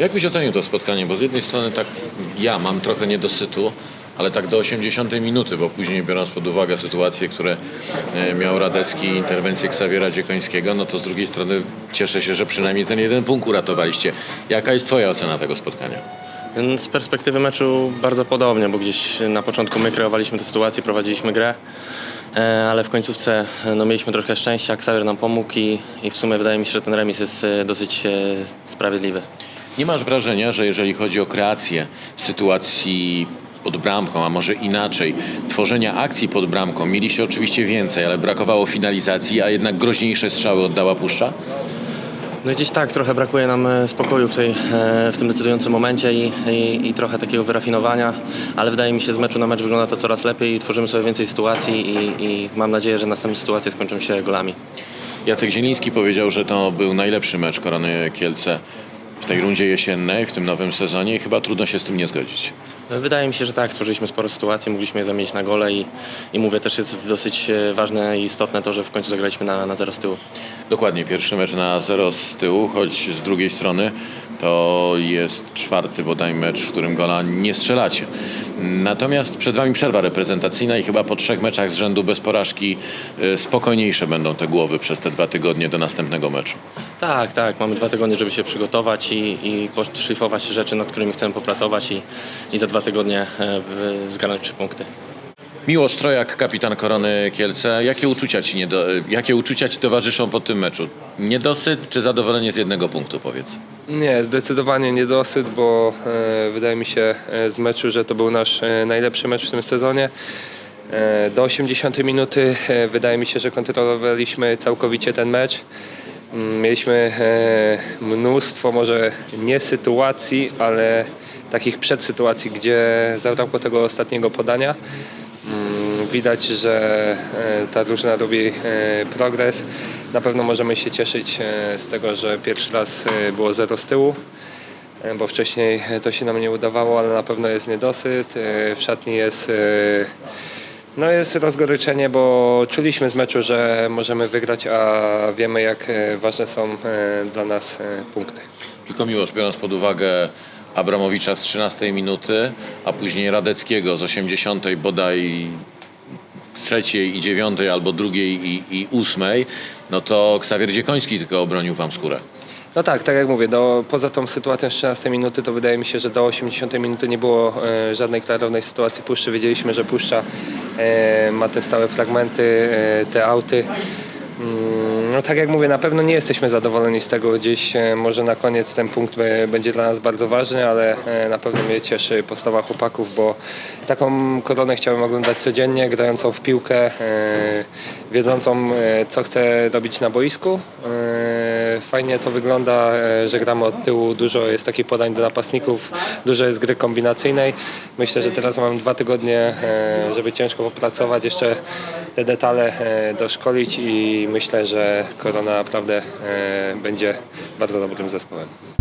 Jak byś ocenił to spotkanie? Bo z jednej strony tak ja mam trochę niedosytu, ale tak do 80 minuty, bo później biorąc pod uwagę sytuacje, które e, miał Radecki i interwencję Ksawiera Dziekońskiego, no to z drugiej strony cieszę się, że przynajmniej ten jeden punkt uratowaliście. Jaka jest twoja ocena tego spotkania? Z perspektywy meczu bardzo podobnie, bo gdzieś na początku my kreowaliśmy tę sytuację, prowadziliśmy grę, e, ale w końcówce e, no, mieliśmy trochę szczęścia, Xavier nam pomógł i, i w sumie wydaje mi się, że ten remis jest dosyć sprawiedliwy. Nie masz wrażenia, że jeżeli chodzi o kreację sytuacji pod bramką, a może inaczej, tworzenia akcji pod bramką, mieliście oczywiście więcej, ale brakowało finalizacji, a jednak groźniejsze strzały oddała Puszcza? No gdzieś tak, trochę brakuje nam e, spokoju w, tej, e, w tym decydującym momencie i, i, i trochę takiego wyrafinowania, ale wydaje mi się, z meczu na mecz wygląda to coraz lepiej i tworzymy sobie więcej sytuacji i, i mam nadzieję, że następne sytuacje skończą się golami. Jacek Zieliński powiedział, że to był najlepszy mecz Korony Kielce w tej rundzie jesiennej, w tym nowym sezonie i chyba trudno się z tym nie zgodzić. Wydaje mi się, że tak, stworzyliśmy sporo sytuacji, mogliśmy je zamienić na gole i, i mówię, też jest dosyć e, ważne i istotne to, że w końcu zagraliśmy na, na zero z tyłu. Dokładnie, pierwszy mecz na zero z tyłu, choć z drugiej strony to jest czwarty bodaj mecz, w którym gola nie strzelacie. Natomiast przed Wami przerwa reprezentacyjna i chyba po trzech meczach z rzędu bez porażki e, spokojniejsze będą te głowy przez te dwa tygodnie do następnego meczu. Tak, tak, mamy dwa tygodnie, żeby się przygotować i, i poszlifować rzeczy, nad którymi chcemy popracować i, i za dwa tygodnie e, zgarnąć trzy punkty. Miłosz Trojak, kapitan Korony Kielce. Jakie uczucia ci, niedo, jakie uczucia ci towarzyszą po tym meczu? Niedosyt czy zadowolenie z jednego punktu, powiedz? Nie, zdecydowanie niedosyt, bo e, wydaje mi się e, z meczu, że to był nasz e, najlepszy mecz w tym sezonie. E, do 80 minuty e, wydaje mi się, że kontrolowaliśmy całkowicie ten mecz. Mm, Mieliśmy e, mnóstwo może nie sytuacji, ale takich przedsytuacji, gdzie zabrakło tego ostatniego podania. Widać, że e, ta drużyna robi e, progres. Na pewno możemy się cieszyć e, z tego, że pierwszy raz było zero z tyłu, bo wcześniej to się nam nie udawało, ale na pewno jest niedosyt. W szatni jest, no jest rozgoryczenie, bo czuliśmy z meczu, że możemy wygrać, a wiemy jak ważne są dla nas punkty. Tylko Miłosz, biorąc pod uwagę Abramowicza z 13 minuty, a później Radeckiego z 80 bodaj trzeciej i dziewiątej albo drugiej i, i ósmej, no to Ksawier Dziekoński tylko obronił wam skórę. No tak, tak jak mówię, do, poza tą sytuacją z 13 minuty, to wydaje mi się, że do 80 minuty nie było e, żadnej klarownej sytuacji Puszczy. Wiedzieliśmy, że Puszcza e, ma te stałe fragmenty, e, te auty. Mm, No tak jak mówię, na pewno nie jesteśmy zadowoleni z tego. Gdzieś e, może na koniec ten punkt będzie dla nas bardzo ważny, ale e, na pewno mnie cieszy postawa chłopaków, bo taką koronę chciałem oglądać codziennie, grającą w piłkę, e, wiedzącą co chcę robić na boisku. Fajnie to wygląda, e, że gramy od tyłu, dużo jest takich podań do napastników, dużo jest gry kombinacyjnej. Myślę, że teraz mam dwa tygodnie, e, żeby ciężko popracować, jeszcze te detale e, doszkolić i myślę, że Korona naprawdę będzie bardzo dobrym zespołem.